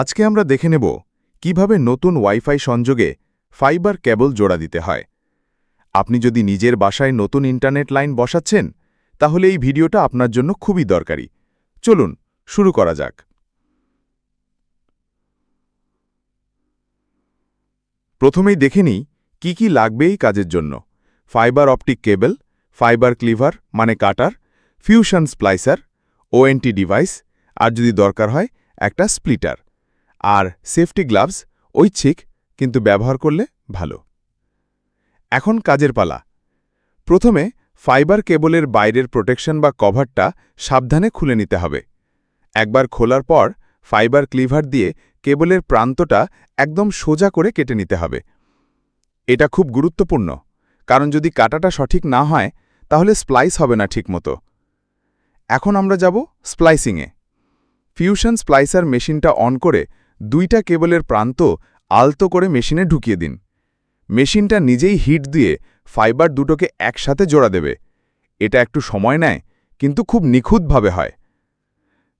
আজকে আমরা দেখে নেব কীভাবে নতুন ওয়াইফাই সংযোগে ফাইবার কেবল জোড়া দিতে হয়। আপনি যদি নিজের বাসায় নতুন ইন্টারনেট লাইন বসাচ্ছেন, তাহলে এই ভিডিওটা আপনার জন্য খুবই দরকারি। চলুন, শুরু করা যাক। প্রথমেই দেখে নিই কী কী লাগবে এই কাজের জন্য। Fibre optic cable, fibre cleaver মানে cutter, fusion splicer, ONT device, আর যদি দরকার হয়, একটা স্প্লিটার। আর সেফটি গ্লাভস ঐচ্ছিক কিন্তু ব্যবহার করলে ভালো। এখন কাজের পালা। প্রথমে ফাইবার কেবলের বাইরের প্রোটেকশন বা কভারটা সাবধানে খুলে নিতে হবে। একবার খোলার পর ফাইবার ক্লিভার দিয়ে কেবলের প্রান্তটা একদম সোজা করে কেটে নিতে হবে। এটা খুব গুরুত্বপূর্ণ, কারণ যদি কাটাটা সঠিক না হয়, তাহলে স্প্লাইস হবে না ঠিকমতো। এখন আমরা যাব স্প্লাইসিংয়ে ফিউশন স্প্লাইসার মেশিনটা অন করে দুইটা কেবলের প্রান্ত আলতো করে মেশিনে ঢুকিয়ে দিন। মেশিনটা নিজেই হিট দিয়ে ফাইবার দুটোকে একসাথে জোড়া দেবে। এটা একটু সময় নেয়, কিন্তু খুব নিখুঁতভাবে হয়।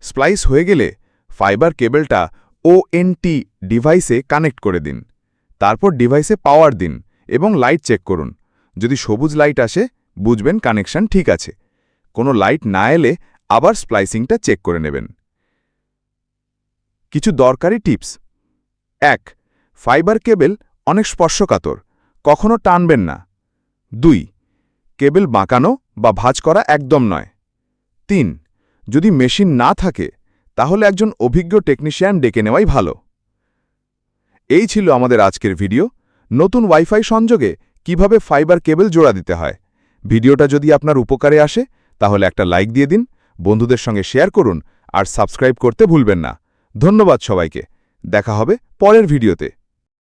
স্প্লাইস হয়ে গেলে ফাইবার কেবলটা ওএনটি ডিভাইসে কানেক্ট করে দিন। তারপর ডিভাইসে পাওয়ার দিন এবং লাইট চেক করুন। যদি সবুজ লাইট আসে, বুঝবেন কানেকশন ঠিক আছে। কোনো লাইট না এলে আবার স্প্লাইসিংটা চেক করে নেবেন। কিছু দরকারি টিপস। এক, ফাইবার কেবল অনেক স্পর্শকাতর, কখনো টানবেন না। দুই, কেবল বাঁকানো বা ভাঁজ করা একদম নয়। তিন, যদি মেশিন না থাকে, তাহলে একজন অভিজ্ঞ টেকনিশিয়ান ডেকে নেওয়াই ভালো। এই ছিল আমাদের আজকের ভিডিও। নতুন ওয়াইফাই সংযোগে কীভাবে ফাইবার কেবল জোড়া দিতে হয়। ভিডিওটা যদি আপনার উপকারে আসে, তাহলে একটা লাইক দিয়ে দিন, বন্ধুদের সঙ্গে শেয়ার করুন, আর সাবস্ক্রাইব করতে ভুলবেন না। ধন্যবাদ সবাইকে। দেখা হবে পরের ভিডিওতে।